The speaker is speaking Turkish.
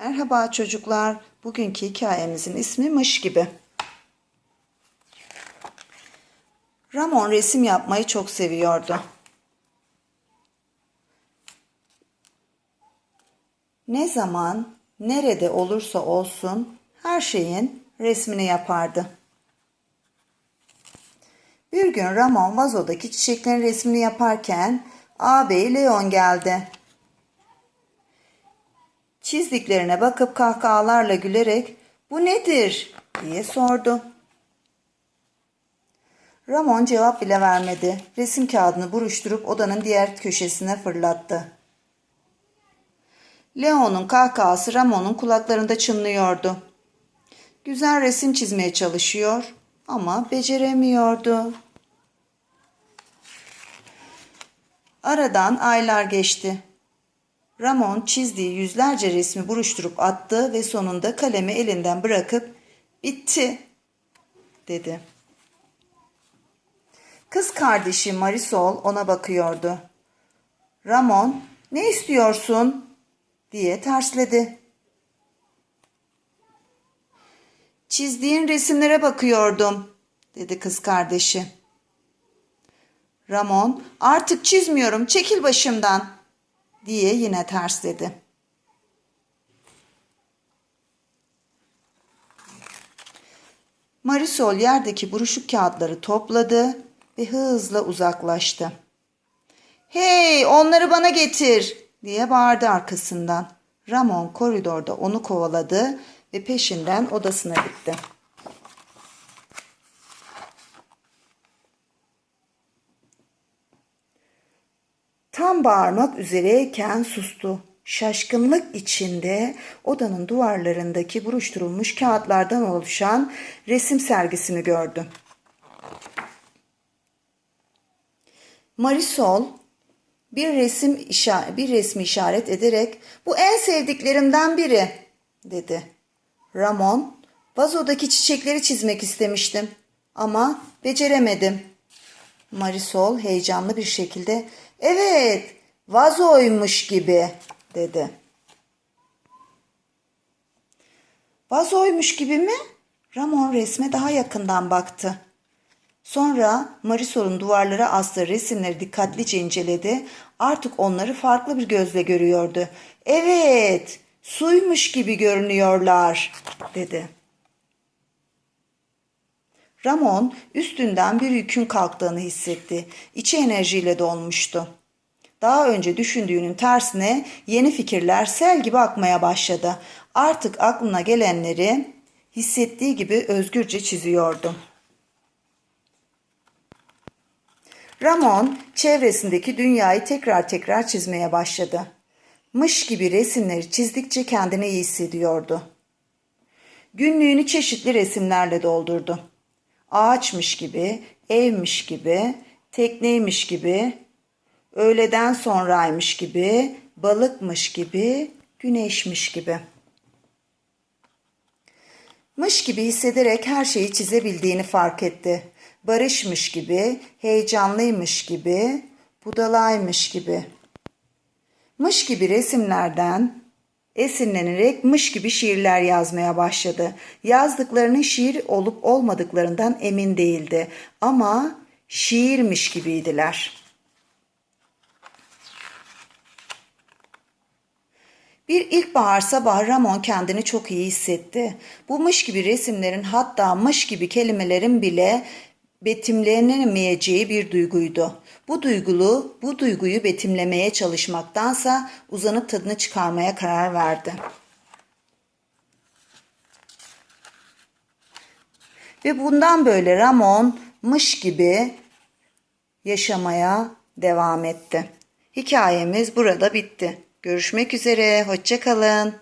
Merhaba çocuklar. Bugünkü hikayemizin ismi Mış gibi. Ramon resim yapmayı çok seviyordu. Ne zaman, nerede olursa olsun her şeyin resmini yapardı. Bir gün Ramon vazodaki çiçeklerin resmini yaparken ağabeyi Leon geldi. Çizdiklerine bakıp kahkahalarla gülerek bu nedir diye sordu. Ramon cevap bile vermedi. Resim kağıdını buruşturup odanın diğer köşesine fırlattı. Leon'un kahkahası Ramon'un kulaklarında çınlıyordu. Güzel resim çizmeye çalışıyor ama beceremiyordu. Aradan aylar geçti. Ramon çizdiği yüzlerce resmi buruşturup attı ve sonunda kalemi elinden bırakıp bitti dedi. Kız kardeşi Marisol ona bakıyordu. Ramon ne istiyorsun diye tersledi. Çizdiğin resimlere bakıyordum dedi kız kardeşi. Ramon artık çizmiyorum çekil başımdan diye yine tersledi. Marisol yerdeki buruşuk kağıtları topladı ve hızla uzaklaştı. Hey onları bana getir diye bağırdı arkasından. Ramon koridorda onu kovaladı ve peşinden odasına gitti. Tam bağırmak üzereyken sustu. Şaşkınlık içinde odanın duvarlarındaki buruşturulmuş kağıtlardan oluşan resim sergisini gördü. Marisol bir resim işa- bir resmi işaret ederek bu en sevdiklerimden biri dedi. Ramon vazodaki çiçekleri çizmek istemiştim ama beceremedim. Marisol heyecanlı bir şekilde evet vazoymuş gibi dedi. Vazoymuş gibi mi? Ramon resme daha yakından baktı. Sonra Marisol'un duvarlara astığı resimleri dikkatlice inceledi. Artık onları farklı bir gözle görüyordu. Evet, suymuş gibi görünüyorlar, dedi. Ramon üstünden bir yükün kalktığını hissetti. İçi enerjiyle dolmuştu. Daha önce düşündüğünün tersine yeni fikirler sel gibi akmaya başladı. Artık aklına gelenleri hissettiği gibi özgürce çiziyordu. Ramon çevresindeki dünyayı tekrar tekrar çizmeye başladı. Mış gibi resimleri çizdikçe kendini iyi hissediyordu. Günlüğünü çeşitli resimlerle doldurdu. Ağaçmış gibi, evmiş gibi, tekneymiş gibi, öğleden sonraymış gibi, balıkmış gibi, güneşmiş gibi. Mış gibi hissederek her şeyi çizebildiğini fark etti. Barışmış gibi, heyecanlıymış gibi, budalaymış gibi. Mış gibi resimlerden esinlenerek mış gibi şiirler yazmaya başladı. Yazdıklarının şiir olup olmadıklarından emin değildi ama şiirmiş gibiydiler. Bir ilkbahar sabahı Ramon kendini çok iyi hissetti. Bu mış gibi resimlerin hatta mış gibi kelimelerin bile betimlenemeyeceği bir duyguydu. Bu duygulu, bu duyguyu betimlemeye çalışmaktansa uzanıp tadını çıkarmaya karar verdi. Ve bundan böyle Ramon mış gibi yaşamaya devam etti. Hikayemiz burada bitti. Görüşmek üzere, hoşça kalın.